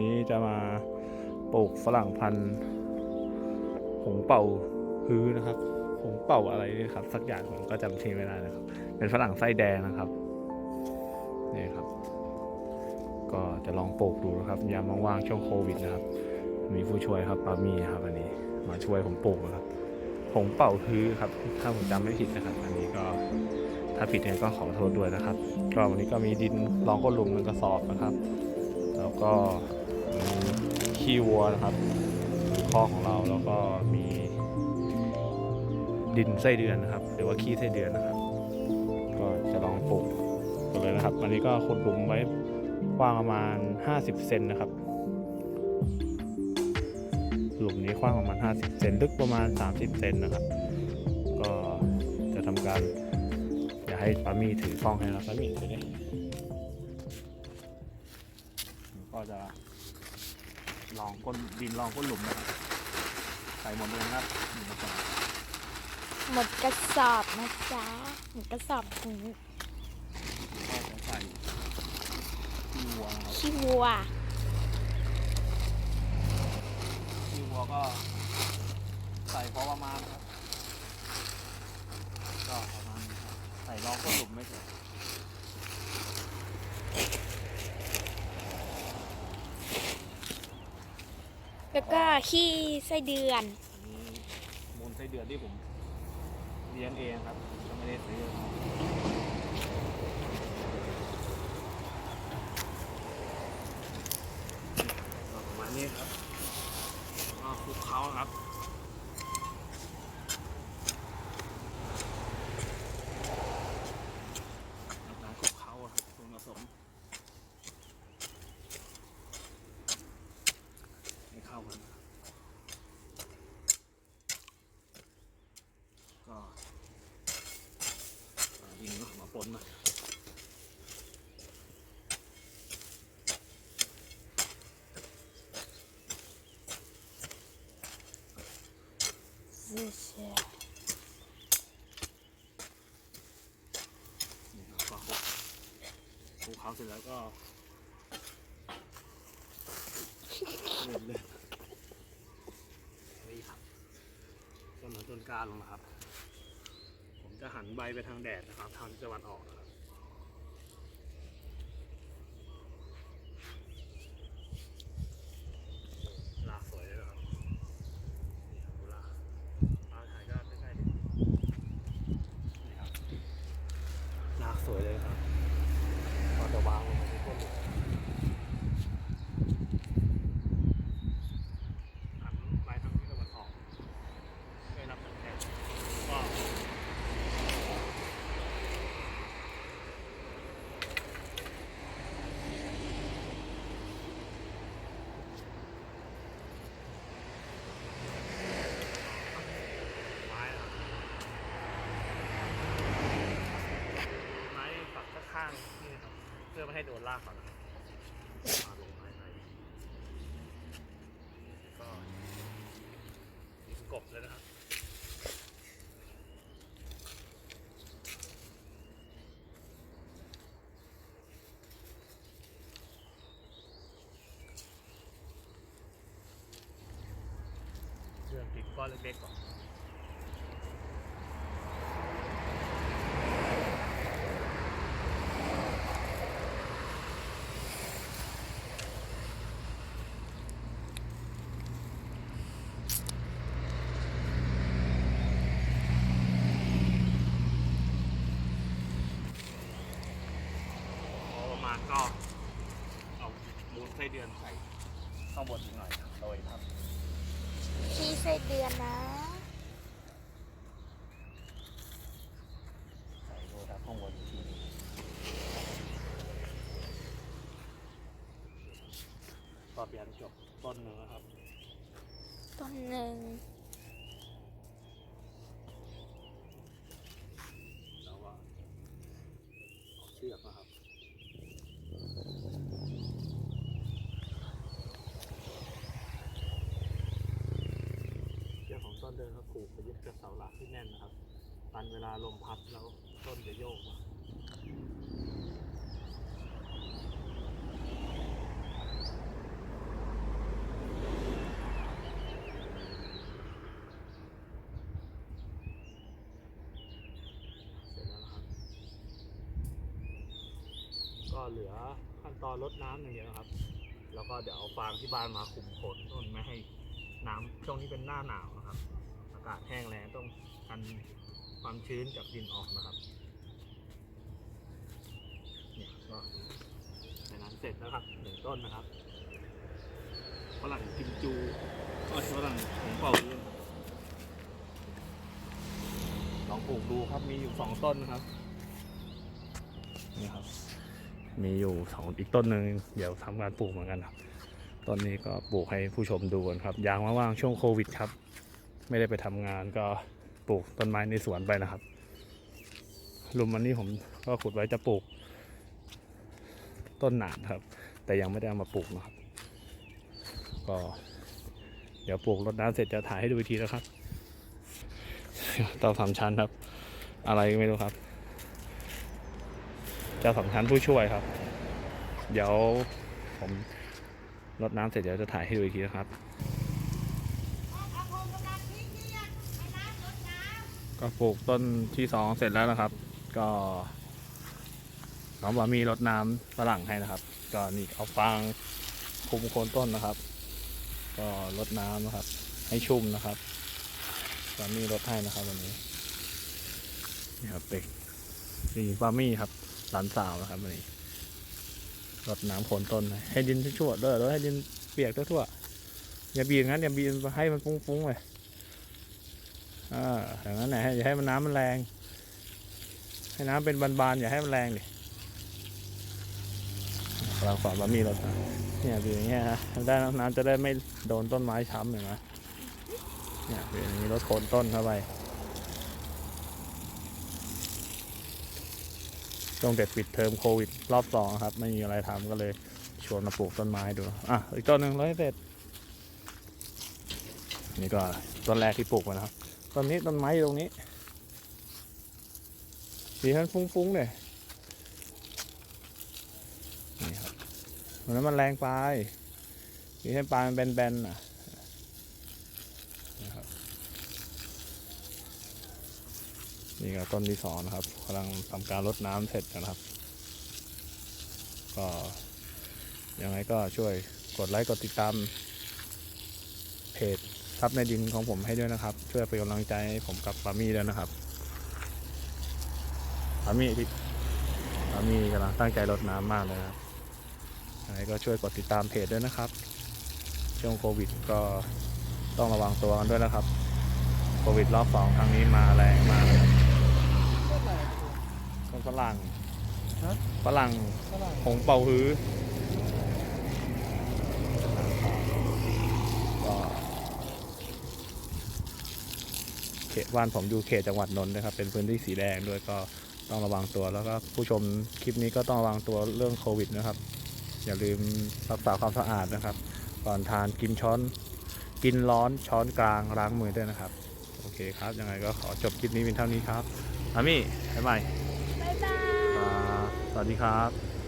นี้จะมาปลูกฝรั่งพันธุ์หงเป่าฮื้อนะครับหงเป่าอะไรนี่ครับ สักอย่างผมก็จำชื่อไม่ได้นะครับ เป็นฝรั่งไส้แดงนะครับนี่ครับ ก็จะลองปลูกดูนะครับยามว่างๆช่วงโควิดนะครับ มีผู้ช่วยครับปามีครับอันนี้มาช่วยผมปลูกนะครับหงเป่าฮื้อครับ ถ้าผมจำไม่ผิดนะครับ อันนี้ก็ถ้าผิดเนี่ยก็ขอโทษด้วยนะครับ ก็วันนี้ก็มีดินรองก้นหลุมหนึ่งกระสอบนะครับ แล้วก็ ขี้วัวนะครับข้อของเราแล้วก็มีดินไส้เดือนนะครับ หรือว่าขี้ไส้เดือนนะครับ ก็จะลองปลูกกันเลยนะครับวันนี้ก็ขุดหลุมไว้กว้างประมาณ 50 เซนนะครับ หลุมนี้กว้างประมาณ 50 เซนลึกประมาณ 30 เซนนะครับ ก็จะทำการอย่าให้ปามี่ถือกล้องให้นะปามี่ถือดิก็จะ ลองก้นดินลองก้นหลุมนะครับใส่หมดเลยนะครับหนึ่งกระสอบหมดกระสอบนะจ๊ะหมดกระสอบถุงก็จะใส่ขี้วัวนะครับขี้วัว ขี้วัวก็ใส่พอประมาณครับก็ประมาณนี้ครับใส่รองก้นหลุมไม่เสร็จ แล้วก็ขี้ไส้เดือน อันนี้มูลไส้เดือนที่ผมเลี้ยงเองครับก็ไม่ได้ซื้อประมาณนี้ครับแล้วก็คลุกเคล้าครับทำการคลุกเคล้าอะครับส่วนผสมให้เข้ากันครับ ก็อ่ายิงก็มาปนมา นี่ครับก็คลุกเขาเสร็จแล้วก็เริ่มเลยนี่ครับต้นเหมือนต้นกล้าลงนะครับ ผมจะหันใบไปทางแดดนะครับ ทางทิศตะวันออกนะครับ ลากสวยเลยนะครับ นี่ครับดูลากลากถ่ายก็ใกล้ๆดินี่ครับ ลากสวยเลยครับก็จะวางลงไปที่ต้นเลยหันไปทางทิศตะวันออกเพื่อรับแสงแดดก็ ไม้นะครับไม้ฝักข้างๆ นี่นะครับเพื่อไม่ให้โดนรากก่อนนะครับมาลงไม้ในก็ดินกบเลยนะครับเรื่องดินก้อนเล็กๆก่อน พอประมาณก็เอามูลไส้เดือนใส่ ข้างบนอีกหน่อยครับโรยครับขี้ไส้เดือนนะ ใส่โรยครับข้างบนอีกทีหนึ่งก็เปลี่ยนจบต้นหนึ่งนะครับ ต้นหนึ่ง ต้เดินก็ผูกไปยึดกับเสาหลักที่แน่นนะครับตันเวลาลมพัดแล้วต้นจะโยกมา็เหลือขั้นตอนลดน้ำอย่างเดียวครับ แล้วก็เดี๋ยวเอาฟางที่บ้านมาขุมโคนต้นไม่ให้น้ำช่วงนี้เป็นหน้าหนาวนะครับากาศแห้งแล้งต้องกันความชื้นจากดินออกนะครับเนี่ยก็ในนั้นเสร็จแล้วครับหนึ่งต้นนะครับฝรั่งกิมจูก็ฝรั่งของเป่าด้วยลองปลูกดูครับมีอยู่สองต้นนะครับนี่ครับ มีอยู่สองอีกต้นหนึ่งเดี๋ยวทำการปลูกเหมือนกันครับต้นนี้ก็ปลูกให้ผู้ชมดูกันครับยางว่างๆช่วงโควิดครับ ไม่ได้ไปทำงานก็ปลูกต้นไม้ในสวนไปนะครับลุมอันนี้ผมก็ขุดไว้จะปลูก ต้นหนามครับ แต่ยังไม่ได้เอามาปลูกนะครับ ก็เดี๋ยวปลูกรดน้ำเสร็จจะถ่ายให้ดูอีกทีนะครับเต้องทำชั้นครับ อะไรก็ไม่รู้ครับเจ้าสองชั้นผู้ช่วยครับ เดี๋ยวผมรดน้ำเสร็จเดี๋ยวจะถ่ายให้ดูอีกทีนะครับ ก็ปลูกต้นที่สองเสร็จแล้วนะครับ ก็น้องบามีรดน้ำฝรั่งให้นะครับ ก็นี่เอาฟางคุมโคนต้นนะครับ ก็รดน้ำนะครับ ให้ชุ่มนะครับบามีรดให้นะครับวันนี้นี่ครับเป็กนี่บามีครับหลานสาวนะครับวันนี้รดน้ำโคนต้น ให้ดินชั่วๆด้อแล้วให้ดินเปียกทั่วๆอย่าบีบงั้นอย่าบีบให้มันฟุ้งๆเลย อ่าอย่างนั้นแหละอย่าให้มันน้ำมันแรง ให้น้ำเป็นบานๆอย่าให้มันแรงดิเราสอนบะหมี่รถเนี่ยเป็นอย่างเงี้ยฮะได้น้ำน้ำจะได้ไม่โดนต้นไม้ช้ำเห็นไหมเนี่ยเป็นอย่างนี้รถโคนต้นเข้าไปช่วงเด็ดปิดเทอมโควิด รอบสองครับ ไม่มีอะไรทำก็เลยชวนมาปลูกต้นไม้ดู อะ อีกต้นหนึ่งร้อยเสร็จ นี่ก็ต้นแรกที่ปลูกนะครับ ต้นนี้ต้นไม้ตรงนี้ สีมันฟุ้งๆเลยนี่ครับมันนั้นมันแรงไปสีให้ปลายมันแบนๆน่ะนะครับนี่ก็ต้นที่สองนะครับกำลังทำการรดน้ำเสร็จนะครับ ก็ยังไงก็ช่วยกดไลค์กดติดตามเพจ ทับในดินของผมให้ด้วยนะครับ ช่วยเป็นกำลังใจให้ผมกับปามี่ด้วยนะครับปามี่ที่ปามี่กำลังตั้งใจรดน้ำมากเลยนะครับยังไงก็ช่วยกดติดตามเพจด้วยนะครับ ช่วงโควิดก็ต้องระวังตัวกันด้วยนะครับ โควิดรอบสองครั้งนี้มาแรงมากเลยครับคนฝรั่งฮะฝรั่งฝรั่งผงเป่าฮื้อก็เขต บ้านผมอยู่เขตจังหวัดนนท์นะครับ เป็นพื้นที่สีแดงด้วยก็ต้องระวังตัว แล้วก็ผู้ชมคลิปนี้ก็ต้องระวังตัวเรื่องโควิดนะครับ อย่าลืมรักษาความสะอาดนะครับ ก่อนทานกินช้อน กินร้อนช้อนกลางล้างมือด้วยนะครับ โอเคครับ ยังไงก็ขอจบคลิปนี้เป็นเท่านี้ครับอามี่บ๊ายบาย บ๊ายบายครับสวัสดีครับ